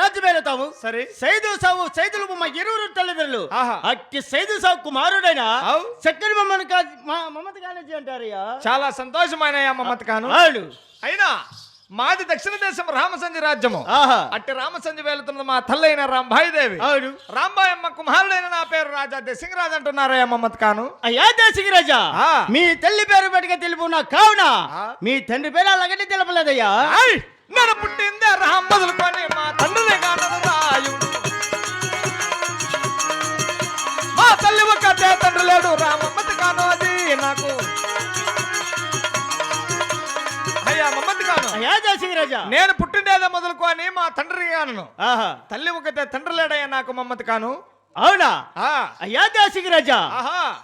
రాజుబేలతాము సరే. సైదు సావు సైదులు బొమ్మ ఇరువురు తల్లిదండ్రులు. అట్టి సైదు సావు కుమారుడైన చక్కని మమ్మల్ని మమత కాలేజీ అంటారయ్యా. చాలా సంతోషమైన మమత కాను అయినా మాది దక్షిణ దేశం రామసంజి రాజ్యము. ఆహా. అట్టి రామసంజి వెళుతున్నది మా తల్లైన రాంబాయి దేవి అవును. రాంబాయమ్మ కుమారుడైన నా పేరు రాజా దశింగరాజ్ అంటున్నారయ్యా మహమ్మద్ ఖాను అయ్యా దేశికి రాజా ఆ. మీ తల్లి పేరు పెట్టుగా తెలుపు నా కావున. మీ తండ్రి పేరు అలాగనే తెలపలేదయ్యా! నన్ను పుట్టిందే రామ్ మొదలుకొని మా తండ్రిని కానదు రాయుడు. మా తల్లి ఒక్కతే తండ్రి లేడు రామమ్మతి కాను అది నాకు. నేను పుట్టిండేదే మొదలుకొని మా తండ్రి కాను తల్లి ఒకతే తండ్రి లేడయ్యా నాకు మమ్మతి కాను. అవునా? అయ్యా దేశికి రాజా.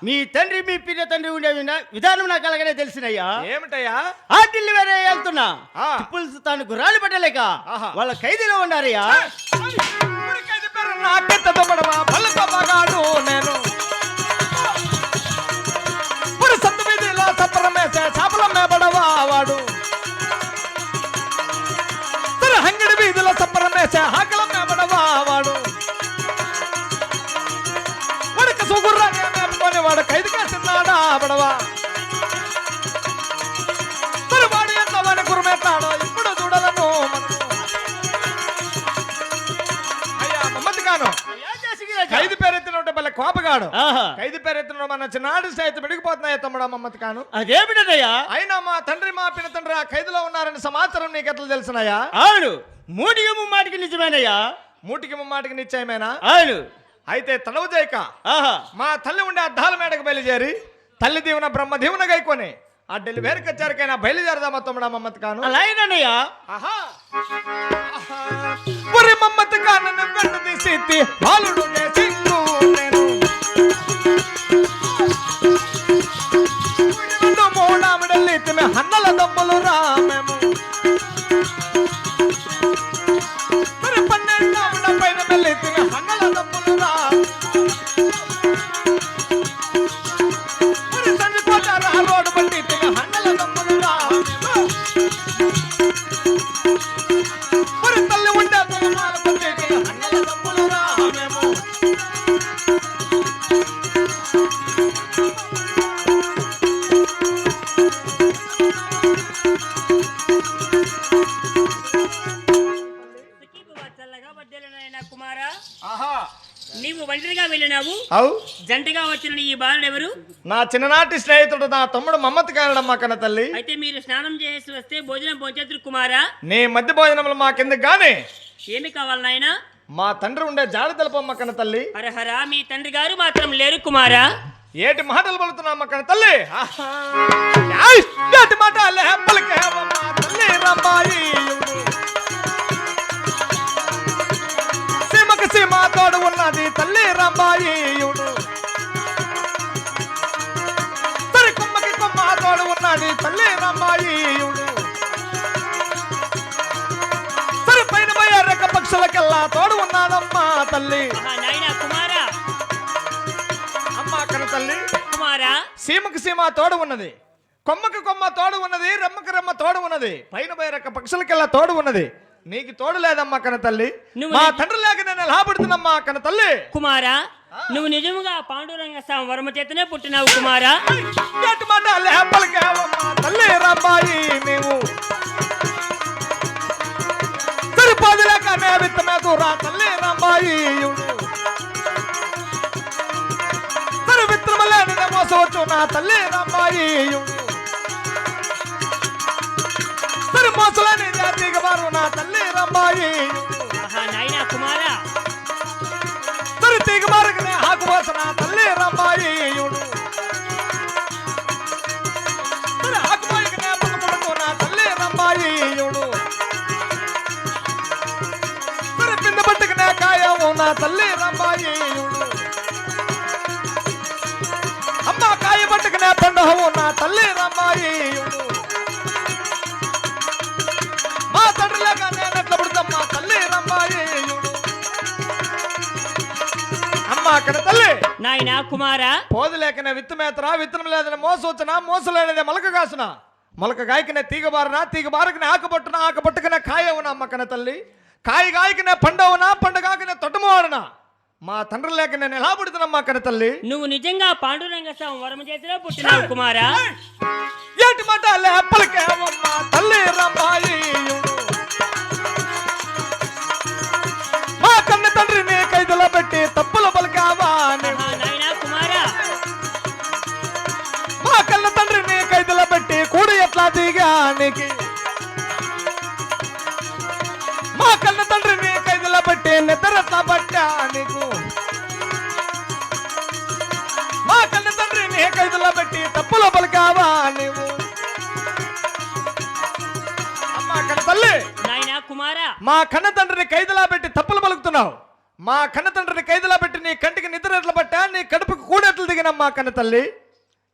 మీ తండ్రి మీ పిన్న తండ్రి ఉండే విధానం నాకు అలాగనే తెలిసినయ్యా. ఏమిటయ్యా? ఆ ఢిల్లీ వేరే వెళ్తున్నా. ఆ. టిప్పుల్స్ తాను గుర్రాలు పెట్టలేక. వాళ్ళ ఖైదీలో ఉన్నారయ్యా. ఊరికైతే పేరు కోపగాడు. ఆహా. ఖైదు పేరెత్తిన మన చిన్నాడు సైతం విడిగిపోతున్నాయి తమ్ముడా మమ్మది కాను. అదేమిటయ్యా అయినా మా తండ్రి మా పిన తండ్రి ఆ ఖైదులో ఉన్నారని సమాచారం నీకు ఎట్లా తెలిసినాయా అవును. మూడికి ముమ్మాటికి నిజమేనయ్యా? మూటికి ముమ్మాటికి నిశ్చయమేనా? అవును. అయితే చేయక ఆహా. మా తల్లి ఉండే అద్దాల మేడకు బయలుదేరి తల్లి దీవెన బ్రహ్మ దీవెన గైకొని ఆ డెలివరీ కచ్చారికైనా బయలుదేరదామా తమ్ముడా మమ్మతి కాను? అలాగేనయ్యా ఆహా. మమ్మతి కానను వెన్ను తీసి బాలుడు జంటగా వచ్చిన ఈ బాలుడు ఎవరు నా చిన్ననాటి స్నేహితుడు నా తమ్ముడు మమ్మతి కానడమ్మా కన్న తల్లి అయితే మీరు స్నానం చేసి వస్తే భోజనం పోంచేతురు కుమారా? నీ మధ్య భోజనములు మాకెందుకు గాని. ఏమి కావాలి నాయనా? మా తండ్రి ఉండే జాడ తెలపమ్మ కన్న తల్లి హరహర మీ తండ్రి గారు మాత్రం లేరు కుమారా? ఏటి మాటలు పలుకుతున్నామ్మ కన్న తల్లి! ఏటి మాటలే పలికేవమ్మ తల్లి రంబాయి. సీమకు సీమ తోడు ఉన్నది తల్లి రంబాయియుడు తల్లి రంబాయియుడు సరి పైన పోయే రెక్క పక్షులకెల్లా తోడు ఉన్నాడమ్మా తల్లి. ఆహా, నాయనా కుమారా. అమ్మ కన్న తల్లి. కుమారా. సీమకు సీమ తోడు ఉన్నది. కొమ్మకు కొమ్మ తోడు ఉన్నది రెమ్మకు రెమ్మ తోడు ఉన్నది. పైన పోయే రెక్క పక్షులకెల్లా తోడు ఉన్నది. నీకు తోడు లేదమ్మా కన్న తల్లి. మా తండ్రి లేక నేను ఎలా పడుతున్నమ్మా కన్న తల్లి? కుమారా నువ్వు నిజముగా పాండురంగ స్వామి వరమ చేతనే పుట్టినావు కుమారా? గట్టి మాట లేపలికేవమ్మా తల్లి రమ్మాయి నీవు సరిపోదులేక నే విత్తమేదు రా తల్లి రమ్మాయి సరి విత్తమలేని మోసవచ్చు నా తల్లి రమ్మాయి సరి మోసలేని జాతికి వారు నా తల్లి రమ్మాయి ఆహా నాయనా కుమారా. సరి తీగ మారకనే ఆకు పోసన తల్లి రమ్మాయి సరి ఆకు పోయికనే పక్కపడుకు నా తల్లి రమ్మాయి సరి పింద పట్టుకునే కాయము నా తల్లి రమ్మాయి అమ్మ కాయ పట్టుకునే పండహము నా తల్లి రమ్మాయి నాయనా కుమారా పోదు లేకనే విత్తు మేతరా విత్తనం లేదని మోసవచ్చునా మోసలేనిదే మొలక కాసున మొలక గాయకనే తీగ బారనా తీగ బారకనే ఆకు పట్టున ఆకు పట్టుకునే కాయ అవునా అమ్మ కన్న తల్లి కాయ గాయకనే పండవునా పండగాకనే తొట్టమవాడనా మా తండ్రి లేక నేను ఎలా పుడుతున్నమ్మా తల్లి నువ్వు నిజంగా పాండురంగ స్వామి వరమ చేతిలో పుట్టినావు కుమారా ఏటి మాట లేపలకేవమ్మా తల్లి రమ్మాయి దిగానికి మా కన్న తండ్రిని ఖైదులో పెట్టి నిద్ర పట్టా నీకు. మా కన్న తండ్రిని ఖైదులో పెట్టి తప్పులో పలికావా నీవు. అమ్మా కన్న తల్లి. నాయనా కుమారా. మా కన్న తండ్రిని ఖైదులా పెట్టి తప్పులు పలుకుతున్నావు. మా కన్న తండ్రిని ఖైదులా పెట్టి నీ కంటికి నిద్ర ఎట్లా పట్టా? నీ కడుపుకు కూడెట్లు దిగినమ్మా కన్న తల్లి.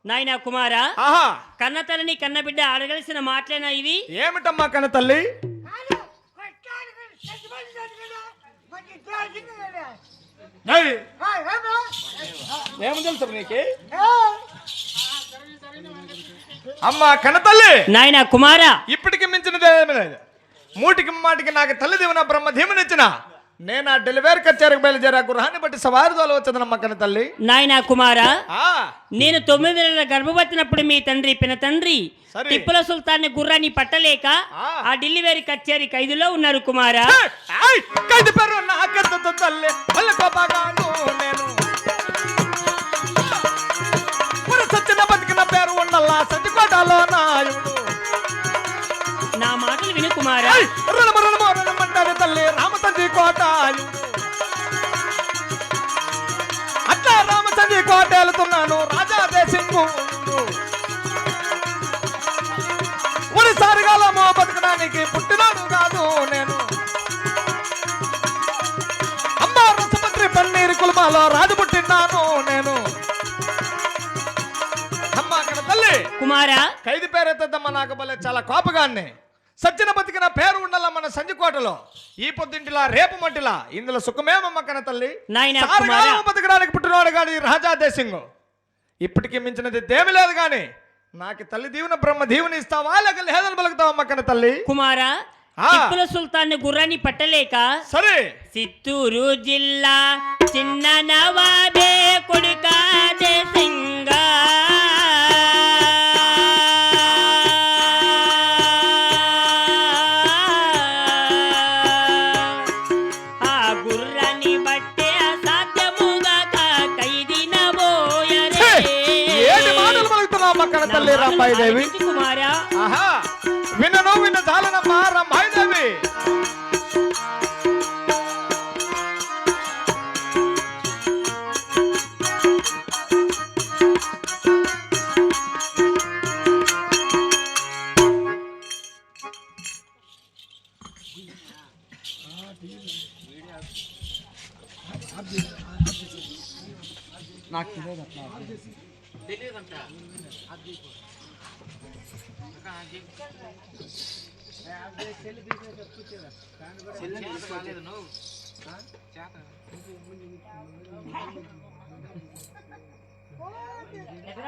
నాయనా కుమారా ఆహా. కన్న తల్లిని కన్న బిడ్డ అడగలిసిన మాటలేనా ఇవి? ఏమిటమ్మా కన్న తల్లి? ఏయ్, ఏమి. తెలుసు నీకు? అమ్మా కన్న తల్లి! నాయనా కుమారా. ఇప్పటికి మించినది మూటికి మాటికి నాకు తల్లి దీవెన బ్రహ్మ ధీమనిచ్చిన. నేను ఆ డెలివరీ కచేరికి బయలుదేరా? గృహాన్ని బట్టి సవారి తోలు వచ్చేదనమ్మా కన్న తల్లి. నాయనా కుమారా నేను తొమ్మిది నెలల గర్భవచ్చినప్పుడు మీ తండ్రి పిన తండ్రి సరే. తిప్పుల సుల్తాన్ని గుర్రాన్ని పట్టలేక ఆ. డెలివరీ కచేరీ ఖైదులో ఉన్నారు కుమారా. ఖైదు పేరు నాకెందుకు తల్లి? నేను. బతికిన పేరు ఉండల్లా? సత్యకోటలో నాయుడు. నా మాటలు విను కుమారా. ఏయ్, రణము రణము రణమంటారు తల్లి. రామతండ్రి కోటాయుడు అట్లా రామతండ్రి కోట వెళ్తున్నాను రాజా దేశింగు ఒడిసారిగా మో బతకడానికి పుట్టినాడు కాదు నేను. అమ్మ రసపత్రి పన్నీరు కులమాలో రాజు పుట్టినాను నేను. అమ్మ అక్కడ తల్లి. కుమారా. ఖైదు పేరెత్తద్దమ్మ నాకు భలే చాలా కోపగాన్ని. సజ్జన బతికిన పేరు ఉండాల మన సంజికోటలో ఈ పొద్దుంటిలా రేపు మట్టిలా. ఇందులో సుఖమేమమ్మ కన తల్లి. బతకడానికి పుట్టినవాడు కానీ రాజా దేశింగు. ఇప్పటికి మించినది దేమి లేదు కానీ నాకు తల్లి దీవెన బ్రహ్మ దీవెని ఇస్తావా? లేక లేదని పలుకుతావమ్మ కన తల్లి? కుమారా ఆ. తిప్పుల సుల్తాన్ని గుర్రాన్ని పట్టలేక సరే. చిత్తూరు జిల్లా చిన్న నవాబే కొడుక కన తల్లి రాంబాయి దేవి. ఆహా. వినను విన్న చాలనమ్మా రాంబాయి ఎక్కడ